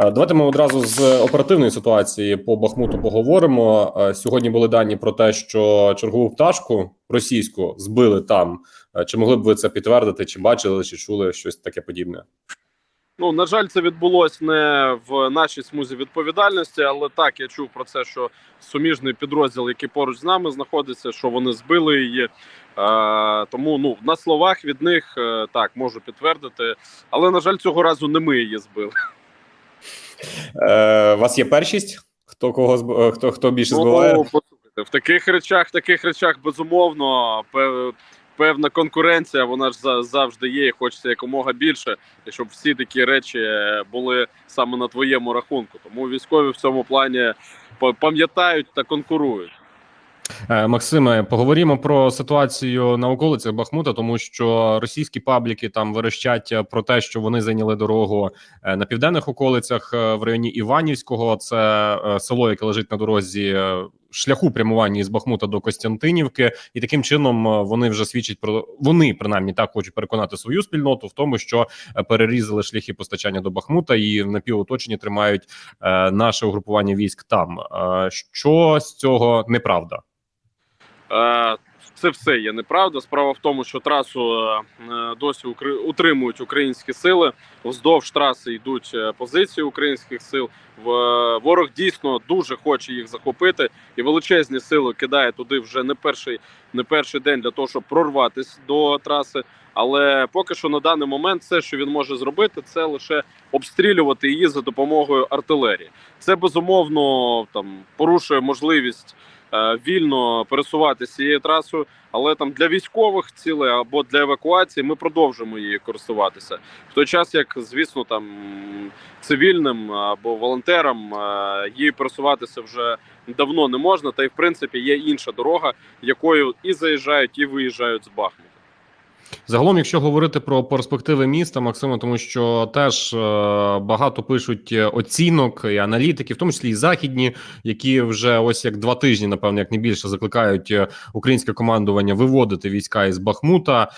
Е, Давайте ми одразу з оперативної ситуації по Бахмуту поговоримо. Е, Сьогодні були дані про те, що чергову пташку російську збили там. Е, Чи могли б ви це підтвердити? Чи бачили, чи чули щось таке подібне? Ну на жаль, це відбулось не в нашій смузі відповідальності, але так я чув про це, що суміжний підрозділ, який поруч з нами знаходиться, що вони збили її. Е, тому ну на словах від них е, так можу підтвердити, але на жаль, цього разу не ми її збили. Е, У вас є першість? Хто кого зб- е, хто, хто більше збиває? Ну, в таких речах, в таких речах безумовно пев- певна конкуренція. Вона ж за- завжди є. і Хочеться якомога більше, і щоб всі такі речі були саме на твоєму рахунку. Тому військові в цьому плані па- пам'ятають та конкурують. Е, Максиме, поговоримо про ситуацію на околицях Бахмута, тому що російські пабліки там верещать е, про те, що вони зайняли дорогу е, на південних околицях в районі Іванівського. Це село, яке лежить на дорозі шляху прямування із Бахмута до Костянтинівки, і таким чином вони вже свідчать про вони принаймні так хочуть переконати свою спільноту в тому, що перерізали шляхи постачання до Бахмута і в напівоточенні тримають наше угрупування військ там. Що з цього неправда? Е, Це все є неправда. Справа в тому, що трасу е, е, досі утримують українські сили. Вздовж траси йдуть позиції українських сил. Ворог дійсно дуже хоче їх захопити, і величезні сили кидає туди вже не перший, не перший день для того, щоб прорватися до траси. Але поки що на даний момент все, що він може зробити, це лише обстрілювати її за допомогою артилерії. Це безумовно там порушує можливість вільно пересуватися цією трасою, але там для військових цілей або для евакуації ми продовжимо її користуватися. В той час, як звісно, там цивільним або волонтерам е, її пересуватися вже давно не можна. Та й в принципі є інша дорога, якою і заїжджають, і виїжджають з Бахмута. Загалом, якщо говорити про перспективи міста, Максиме, тому що теж е, багато пишуть е, оцінок і аналітики, в тому числі і західні, які вже ось як два тижні, напевно, як не більше, закликають е, українське командування виводити війська із Бахмута.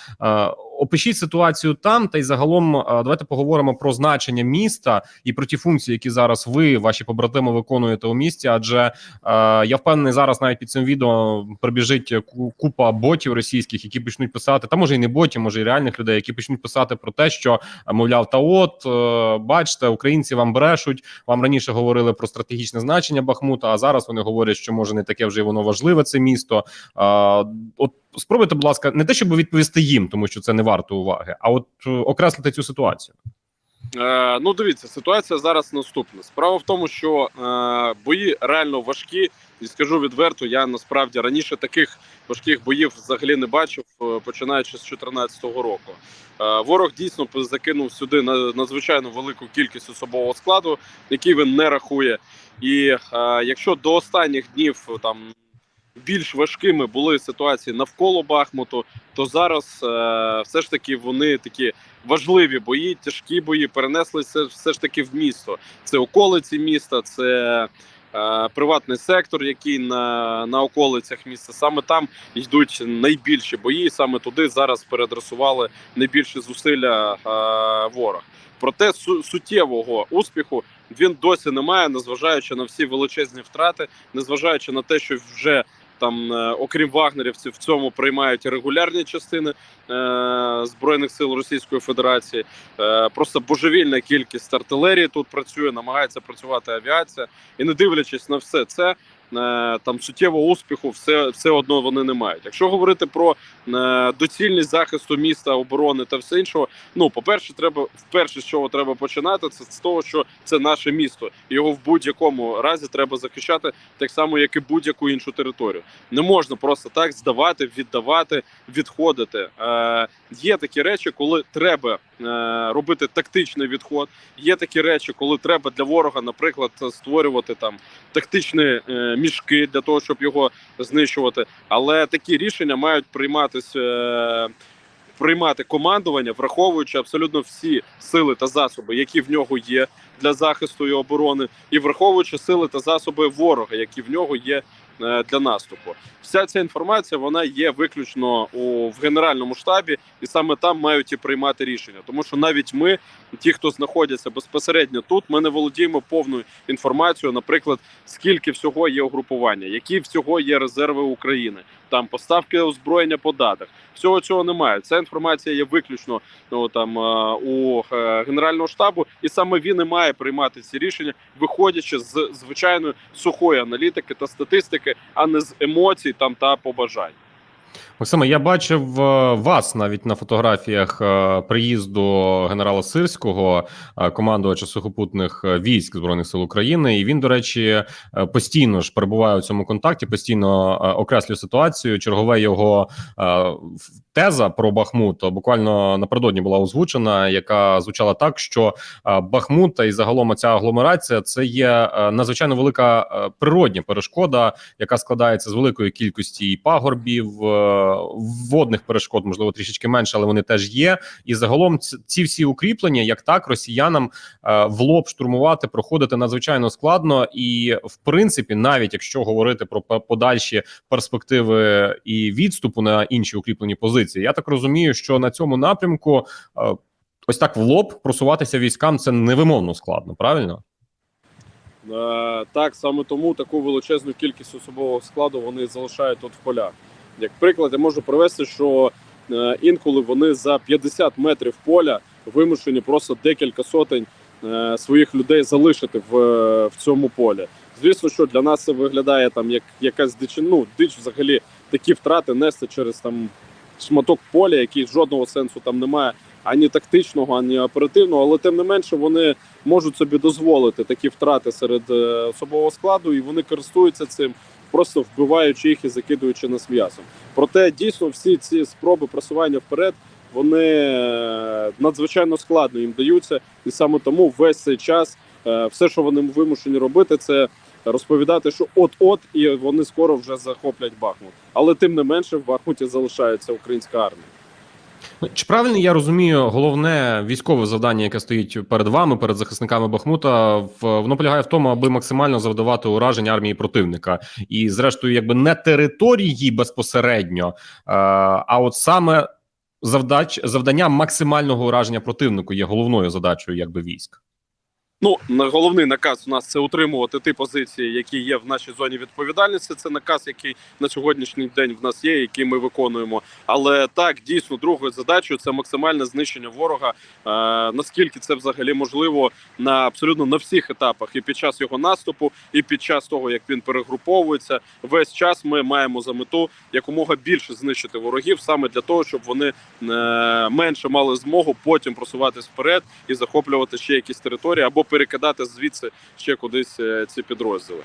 Опишіть ситуацію там, та й загалом е, давайте поговоримо про значення міста і про ті функції, які зараз ви, ваші побратими, виконуєте у місті. Адже е, я впевнений, зараз навіть під цим відео прибіжить купа ботів російських, які почнуть писати, та може і не ботів, може і реальних людей, які почнуть писати про те, що е, мовляв, та от бачите, українці вам брешуть. Вам раніше говорили про стратегічне значення Бахмута, а зараз вони говорять, що може не таке вже воно важливе це місто. От спробуйте, будь ласка, не те, щоб відповісти їм, тому що це не варто уваги, а от е, окреслити цю ситуацію. Е, ну, дивіться, ситуація зараз наступна. Справа в тому, що е, бої реально важкі, і скажу відверто, я насправді раніше таких важких боїв взагалі не бачив, е, починаючи з 2014 року. Е, ворог дійсно закинув сюди на- надзвичайно велику кількість особового складу, який він не рахує. І е, якщо до останніх днів там. Більш важкими були ситуації навколо Бахмуту, то зараз е, все ж таки вони такі важливі бої, тяжкі бої перенеслися все ж таки в місто. Це околиці міста, це е, приватний сектор, який на, на околицях міста. Саме там йдуть найбільші бої. Саме туди зараз переадресували найбільші зусилля е, ворог. Проте су- суттєвого успіху він досі не має, незважаючи на всі величезні втрати, незважаючи на те, що вже там, е, окрім вагнерівців, в цьому приймають регулярні частини е, збройних сил Російської Федерації. Е, просто божевільна кількість артилерії тут працює, намагається працювати авіація, і не дивлячись на все це. Е, Там суттєвого успіху все, все одно вони не мають. Якщо говорити про е, доцільність захисту міста, оборони та все іншого, ну по перше, треба вперше з чого треба починати, це з того, що це наше місто. Його в будь-якому разі треба захищати так само, як і будь-яку іншу територію. Не можна просто так здавати, віддавати, відходити. Е, є такі речі, коли треба робити тактичний відход. Є такі речі, коли треба для ворога, наприклад, створювати там тактичні е, мішки для того, щоб його знищувати. Але такі рішення мають прийматися. Е, Приймати командування, враховуючи абсолютно всі сили та засоби, які в нього є для захисту і оборони, і враховуючи сили та засоби ворога, які в нього є е, для наступу. Вся ця інформація вона є виключно у в генеральному штабі, і саме там мають і приймати рішення. Тому що навіть ми, ті, хто знаходяться безпосередньо тут, ми не володіємо повною інформацією, наприклад, скільки всього є угрупування, які всього є резерви України, там поставки озброєння по датах. Всього цього немає. Ця інформація є виключно ну, там е, у е, генерального штабу, і саме він і має приймати ці рішення, виходячи з звичайної сухої аналітики та статистики, а не з емоцій там та побажань. Максиме, я бачив е, вас навіть на фотографіях е, приїзду генерала Сирського, е, командувача сухопутних військ збройних сил України. І він, до речі, постійно ж перебуває у цьому контакті, постійно окреслює ситуацію. Чергове його теза про Бахмут буквально напередодні була озвучена, яка звучала так, що Бахмут та і загалом ця агломерація це є надзвичайно велика природня перешкода, яка складається з великої кількості пагорбів, водних перешкод, можливо, трішечки менше, але вони теж є. І загалом ці всі укріплення, як так, росіянам е, в лоб штурмувати, проходити надзвичайно складно. І в принципі, навіть якщо говорити про подальші перспективи і відступу на інші укріплені позиції, я так розумію, що на цьому напрямку. е, Ось так в лоб просуватися військам це невимовно складно, правильно? Е, Так, саме тому таку величезну кількість особового складу вони залишають тут в полях. Як приклад, я можу привести, що е, інколи вони за 50 метрів поля вимушені просто декілька сотень е, своїх людей залишити в, е, в цьому полі. Звісно, що для нас це виглядає там як якась дичину дич взагалі такі втрати нести через там шматок поля, який жодного сенсу там немає ані тактичного, ані оперативного, але тим не менше вони можуть собі дозволити такі втрати серед е, особового складу, і вони користуються цим, просто вбиваючи їх і закидуючи нас м'ясом. Проте дійсно всі ці спроби просування вперед. Вони е, надзвичайно складно їм даються, і саме тому весь цей час е, все, що вони вимушені робити, це розповідати, що от-от, і вони скоро вже захоплять Бахмут. Але тим не менше в Бахмуті залишається українська армія. Ну, Чи правильно я розумію, головне військове завдання, яке стоїть перед вами, перед захисниками Бахмута, воно полягає в тому, аби максимально завдавати уражень армії противника, і зрештою, якби не території безпосередньо, е, а от саме завдач завдання максимального ураження противнику є головною задачею, якби військ. Ну, головний наказ у нас це утримувати ті позиції, які є в нашій зоні відповідальності. Це наказ, який на сьогоднішній день в нас є, який ми виконуємо. Але так дійсно другою задачею це максимальне знищення ворога. Е, наскільки це взагалі можливо на абсолютно на всіх етапах, і під час його наступу, і під час того, як він перегруповується, весь час ми маємо за мету якомога більше знищити ворогів, саме для того, щоб вони е, менше мали змогу потім просуватись вперед і захоплювати ще якісь території або перекидати звідси ще кудись е, ці підрозділи.